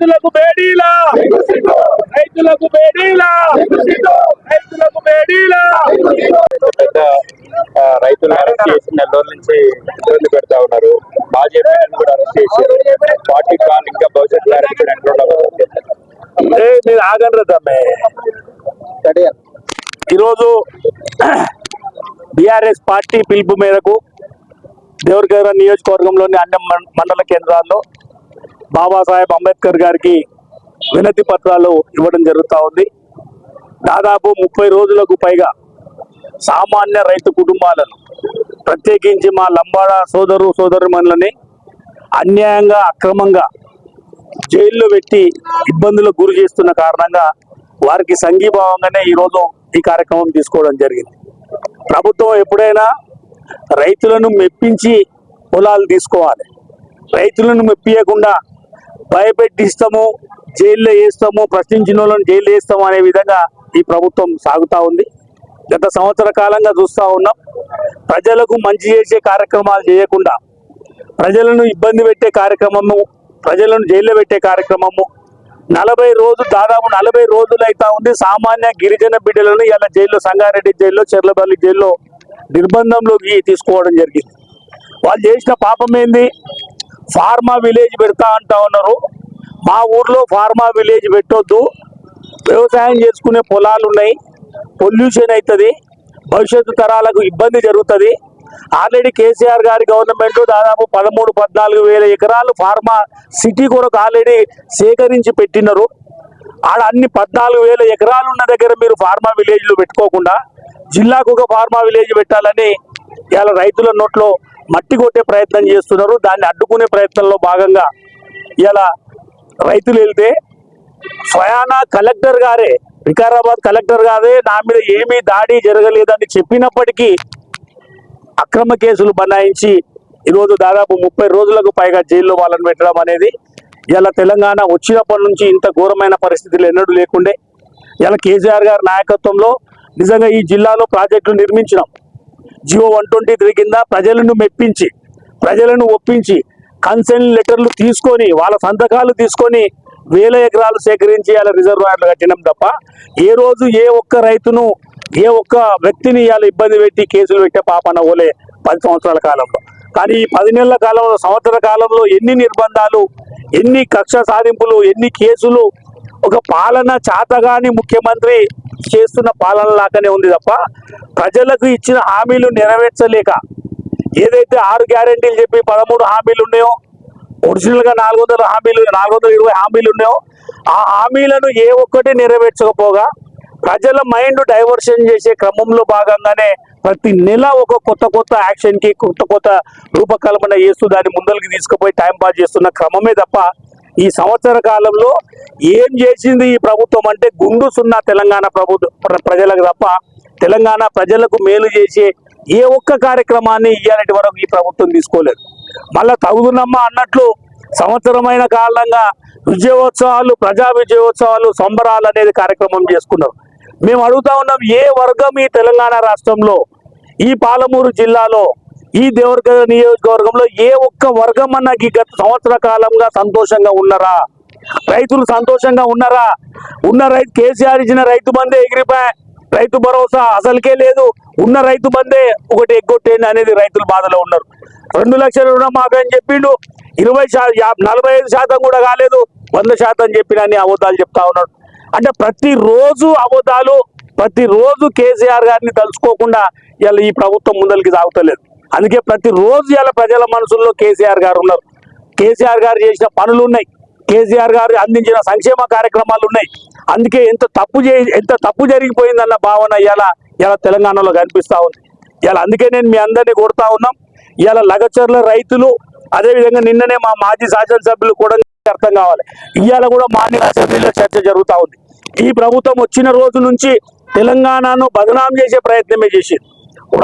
రైతులకు బేడీలా. రైతులకు బేడీలా. రైతులకు బేడీలా. రైతులను అరెస్ట్ చేసి నెల రోజుల నుంచి ఇబ్బంది పెడతా ఉన్నారు. మాజీ కూడా అరెస్ట్ చేశారు. పార్టీ ప్లాన్ ఇంకా భవిష్యత్ ఏ, మీరు ఆగండి తమ్మే. ఈరోజు బీఆర్ఎస్ పార్టీ పిలుపు మేరకు దేవరగర నియోజకవర్గంలోని అన్ని మండల కేంద్రాల్లో బాబాసాహెబ్ అంబేద్కర్ గారికి వినతి పత్రాలు ఇవ్వడం జరుగుతూ ఉంది. దాదాపు ముప్పై రోజులకు పైగా సామాన్య రైతు కుటుంబాలను ప్రత్యేకించి మా లంబాడ సోదరు సోదరుమణులని అన్యాయంగా అక్రమంగా జైల్లో పెట్టి ఇబ్బందులకు గురి చేస్తున్న కారణంగా వారికి సంఘీభావంగానే ఈరోజు ఈ కార్యక్రమం తీసుకోవడం జరిగింది. ప్రభుత్వం ఎప్పుడైనా రైతులను మెప్పించి పొలాలు తీసుకోవాలి. రైతులను మెప్పియకుండా భయపెట్టిస్తాము జైల్లో వేస్తాము ప్రశ్నించిన వాళ్ళని జైల్లో వేస్తాము అనే విధంగా ఈ ప్రభుత్వం సాగుతూ ఉంది. గత సంవత్సర కాలంగా చూస్తూ ఉన్నాం. ప్రజలకు మంచి చేసే కార్యక్రమాలు చేయకుండా ప్రజలను ఇబ్బంది పెట్టే కార్యక్రమము ప్రజలను జైల్లో పెట్టే కార్యక్రమము నలభై రోజు దాదాపు నలభై రోజులు అయితే ఉంది. సామాన్య గిరిజన బిడ్డలను ఇలా జైల్లో సంగారెడ్డి జైల్లో చెర్లపల్లి జైల్లో నిర్బంధంలోకి తీసుకోవడం జరిగింది. వాళ్ళు చేసిన పాపం ఏంది? ఫార్మా విలేజ్ పెడతా అంటా ఉన్నారు. మా ఊర్లో ఫార్మా విలేజ్ పెట్టొద్దు. వ్యవసాయం చేసుకునే పొలాలు ఉన్నాయి. పొల్యూషన్ అవుతుంది భవిష్యత్తు తరాలకు ఇబ్బంది జరుగుతుంది. ఆల్రెడీ కేసీఆర్ గారి గవర్నమెంట్ దాదాపు పదమూడు పద్నాలుగు వేల ఎకరాలు ఫార్మా సిటీ కొరకు ఆల్రెడీ సేకరించి పెట్టినారు. ఆడ అన్ని పద్నాలుగు వేల ఎకరాలు ఉన్న దగ్గర మీరు ఫార్మా విలేజ్లు పెట్టుకోకుండా జిల్లాకు ఒక ఫార్మా విలేజ్ పెట్టాలని ఇవాళ రైతుల నోట్లో మట్టి కొట్టే ప్రయత్నం చేస్తున్నారు. దాన్ని అడ్డుకునే ప్రయత్నంలో భాగంగా ఇలా రైతులు వెళ్తే స్వయాన కలెక్టర్ గారే వికారాబాద్ కలెక్టర్ గారే నా మీద ఏమీ దాడి జరగలేదని చెప్పినప్పటికీ అక్రమ కేసులు బనాయించి ఈరోజు దాదాపు ముప్పై రోజులకు పైగా జైల్లో వాళ్ళని పెట్టడం అనేది ఇలా తెలంగాణ వచ్చినప్పటి నుంచి ఇంత ఘోరమైన పరిస్థితులు ఎన్నడూ లేకుండే. ఇలా కేసీఆర్ గారి నాయకత్వంలో నిజంగా ఈ జిల్లాలో ప్రాజెక్టులు నిర్మించినాం. G O one twenty three కింద ప్రజలను మెప్పించి ప్రజలను ఒప్పించి కన్సెంట్ లెటర్లు తీసుకొని వాళ్ళ సంతకాలు తీసుకొని వేల ఎకరాలు సేకరించి అలా రిజర్వాయర్లు కట్టినాం తప్ప ఏ రోజు ఏ ఒక్క రైతును ఏ ఒక్క వ్యక్తిని ఇవాళ ఇబ్బంది పెట్టి కేసులు పెట్టే పాపన ఓలే పది సంవత్సరాల కాలంలో. కానీ ఈ పది నెలల కాలంలో సంవత్సర కాలంలో ఎన్ని నిర్బంధాలు ఎన్ని కక్ష సాధింపులు ఎన్ని కేసులు ఒక పాలన చాతగాని ముఖ్యమంత్రి చేస్తున్న పాలన లాగానే ఉంది తప్ప ప్రజలకు ఇచ్చిన హామీలు నెరవేర్చలేక ఏదైతే ఆరు గ్యారెంటీలు చెప్పి పదమూడు హామీలు ఉన్నాయో ఒరిజినల్గా నాలుగు వందల హామీలు నాలుగు వందల ఇరవై హామీలు ఉన్నాయో ఆ హామీలను ఏ ఒక్కటి నెరవేర్చకపోగా ప్రజల మైండ్ డైవర్షన్ చేసే క్రమంలో భాగంగానే ప్రతి నెల ఒక కొత్త కొత్త యాక్షన్కి కొత్త కొత్త రూపకల్పన చేస్తూ దాన్ని ముందరికి తీసుకుపోయి టైం పాస్ చేస్తున్న క్రమమే తప్ప ఈ సంవత్సర కాలంలో ఏం చేసింది ఈ ప్రభుత్వం అంటే గుండు సున్నా తెలంగాణ ప్రభుత్వం ప్ర- ప్రజలకు తప్ప తెలంగాణ ప్రజలకు మేలు చేసే ఏ ఒక్క కార్యక్రమాన్ని ఇయ్యాలంటి వరకు ఈ ప్రభుత్వం తీసుకోలేదు. మళ్ళా తగుదునమ్మ అన్నట్లు సంవత్సరమైన కాలంగా విజయోత్సవాలు ప్రజా విజయోత్సవాలు సంబరాలు అనేది కార్యక్రమం చేసుకున్నారు. మేము అడుగుతా ఉన్నాం ఏ వర్గం ఈ తెలంగాణ రాష్ట్రంలో? ఈ పాలమూరు జిల్లాలో ఈ దేవరగడ నియోజకవర్గంలో ఏ ఒక్క వర్గం అన్న ఈ గత సంవత్సర కాలంగా సంతోషంగా ఉన్నారా? రైతులు సంతోషంగా ఉన్నారా? ఉన్న రైతు కేసీఆర్ ఇచ్చిన రైతు బందే ఎగిరిపోయా? రైతు భరోసా అసలుకే లేదు. ఉన్న రైతు బందే ఒకటి ఎగ్గొట్టేయండి అనేది రైతులు బాధలో ఉన్నారు. రెండు లక్షల రుణమాఫీ అని చెప్పిండు. ఇరవై నలభై ఐదు శాతం కూడా కాలేదు. వంద శాతం చెప్పిన అన్ని అబద్ధాలు చెప్తా ఉన్నాడు అంటే ప్రతిరోజు అబద్ధాలు ప్రతిరోజు కేసీఆర్ గారిని తలుచుకోకుండా ఇలా ఈ ప్రభుత్వం ముందరికి సాగుతలేదు. అందుకే ప్రతిరోజు ఇలా ప్రజల మనసుల్లో కేసీఆర్ గారు ఉన్నారు. కేసీఆర్ గారు చేసిన పనులు ఉన్నాయి. కేసీఆర్ గారు అందించిన సంక్షేమ కార్యక్రమాలు ఉన్నాయి. అందుకే ఎంత తప్పు చే ఎంత తప్పు జరిగిపోయిందన్న భావన ఇలా ఇలా తెలంగాణలో కనిపిస్తూ ఉంది. ఇలా అందుకే నేను మీ అందరినీ కొడతా ఉన్నాం. ఇలా లగచర్ల రైతులు అదేవిధంగా నిన్ననే మా మాజీ శాసనసభ్యులు కూడా అర్థం కావాలి. ఇవాళ కూడా మాన్య అసెంబ్లీలో చర్చ జరుగుతూ ఉంది. ఈ ప్రభుత్వం వచ్చిన రోజు నుంచి తెలంగాణను బదనాం చేసే ప్రయత్నమే చేసింది.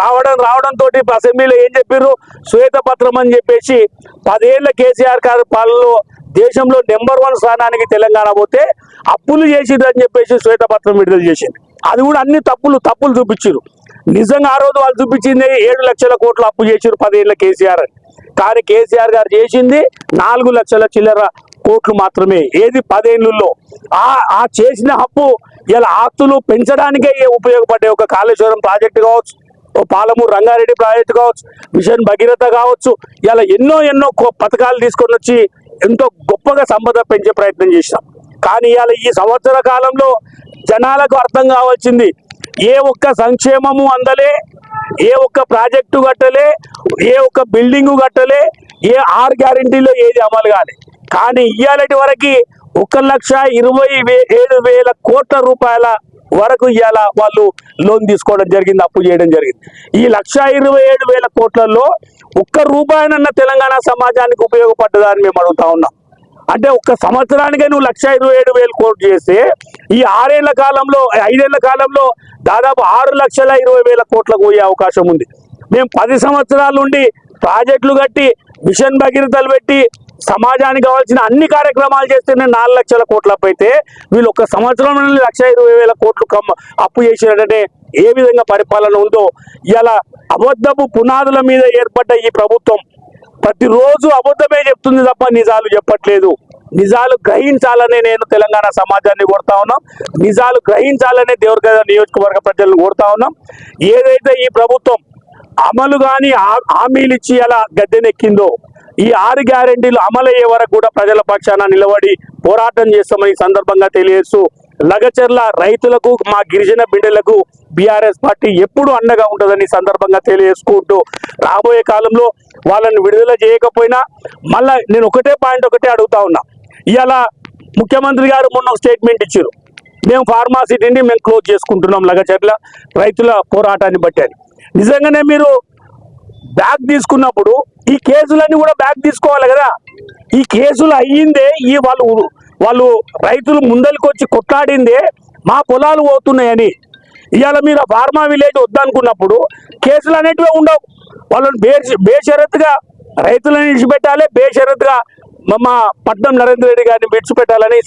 రావడం రావడం తోటి అసెంబ్లీలో ఏం చెప్పారు శ్వేతపత్రం అని చెప్పేసి పదేళ్ళ కేసీఆర్ గారి పాలనలో దేశంలో నెంబర్ వన్ స్థానానికి తెలంగాణ పోతే అప్పులు చేసింది అని చెప్పేసి శ్వేతపత్రం విడుదల చేసింది. అది కూడా అన్ని తప్పులు తప్పులు చూపించారు నిజంగా ఆ రోజు వాళ్ళు చూపించింది ఏడు లక్షల కోట్లు అప్పు చేసారు పదేళ్ళ కేసీఆర్ అని. కానీ కేసీఆర్ గారు చేసింది నాలుగు లక్షల చిల్లర కోట్లు మాత్రమే. ఏది పదేళ్ళలో ఆ ఆ చేసిన అప్పు ఇలా ఆస్తులు పెంచడానికే ఉపయోగపడే ఒక కాళేశ్వరం ప్రాజెక్టు కావచ్చు పాలమూరు రంగారెడ్డి ప్రాజెక్టు కావచ్చు మిషన్ భగీరథ కావచ్చు ఇలా ఎన్నో ఎన్నో పథకాలు తీసుకొని వచ్చి ఎంతో గొప్పగా సంపద పెంచే ప్రయత్నం చేసాం కానీ ఇవాళ ఈ సంవత్సర కాలంలో జనాలకు అర్థం కావాల్సింది ఏ ఒక్క సంక్షేమము అందలే ఏ ఒక్క ప్రాజెక్టు కట్టలే ఏ ఒక్క బిల్డింగు కట్టలే ఏ ఆర్ గ్యారంటీలో ఏది అమలు కాలే. కానీ ఇవాళటి వరకు ఒక లక్ష ఇరవై వే ఏడు వేల కోట్ల రూపాయల వరకు ఇవాళ వాళ్ళు లోన్ తీసుకోవడం జరిగింది అప్పు చేయడం జరిగింది. ఈ లక్ష ఇరవై ఏడు వేల కోట్లలో ఒక్క రూపాయనన్న తెలంగాణ సమాజానికి ఉపయోగపడ్డదా అని మేము అడుగుతా ఉన్నాం. అంటే ఒక్క సంవత్సరానికే నువ్వు లక్ష ఇరవై ఏడు వేలు కోట్లు చేస్తే ఈ ఆరేళ్ళ కాలంలో ఐదేళ్ళ కాలంలో దాదాపు ఆరు లక్షల ఇరవై వేల కోట్లకు పోయే అవకాశం ఉంది. మేము పది సంవత్సరాల నుండి ప్రాజెక్టులు కట్టి మిషన్ భగీరథలు పెట్టి సమాజానికి కావాల్సిన అన్ని కార్యక్రమాలు చేస్తేనే నాలుగు లక్షల కోట్ల అప్పు అయితే వీళ్ళు ఒక సంవత్సరం నుండి లక్ష ఇరవై వేల కోట్లు కమ్మ అప్పు చేసినట్టే ఏ విధంగా పరిపాలన ఉందో ఇలా అబద్ధపు పునాదుల మీద ఏర్పడ్డ ఈ ప్రభుత్వం ప్రతిరోజు అబద్ధమే చెప్తుంది తప్ప నిజాలు చెప్పట్లేదు. నిజాలు గ్రహించాలనే నేను తెలంగాణ సమాజాన్ని కోరుతా ఉన్నాం. నిజాలు గ్రహించాలనే దేవరగద నియోజకవర్గ ప్రజలను కోరుతా ఉన్నాం. ఏదైతే ఈ ప్రభుత్వం అమలు కానీ హామీలు ఇచ్చి అలా గద్దెనెక్కిందో ఈ ఆరు గ్యారెంటీలు అమలయ్యే వరకు కూడా ప్రజల పక్షాన నిలబడి పోరాటం చేస్తామని సందర్భంగా తెలియజేస్తూ లగచర్ల రైతులకు మా గిరిజన బిడ్డలకు బీఆర్ఎస్ పార్టీ ఎప్పుడు అండగా ఉంటుందని సందర్భంగా తెలియజేసుకుంటూ రాబోయే కాలంలో వాళ్ళని విడుదల చేయకపోయినా మళ్ళా నేను ఒకటే పాయింట్ ఒకటే అడుగుతా ఉన్నా. ఇవాళ ముఖ్యమంత్రి గారు మొన్న ఒక స్టేట్మెంట్ ఇచ్చారు. మేము ఫార్మాసిటీని మేము క్లోజ్ చేసుకుంటున్నాం లగచర్ల రైతుల పోరాటాన్ని బట్టి నిజంగానే మీరు బ్యాగ్ తీసుకున్నప్పుడు ఈ కేసులన్నీ కూడా బ్యాగ్ తీసుకోవాలి కదా. ఈ కేసులు అయ్యిందే ఈ వాళ్ళు వాళ్ళు రైతులు ముందరికొచ్చి కొట్లాడిందే మా పొలాలు పోతున్నాయని. ఇవాళ మీరు ఫార్మా విలేజ్ వద్దనుకున్నప్పుడు కేసులు అనేటివే ఉండవు. వాళ్ళని బే బేషరత్గా రైతులను విడిచిపెట్టాలి బేషరత్గా మా పట్నం నరేంద్ర రెడ్డి గారిని విడిచిపెట్టాలని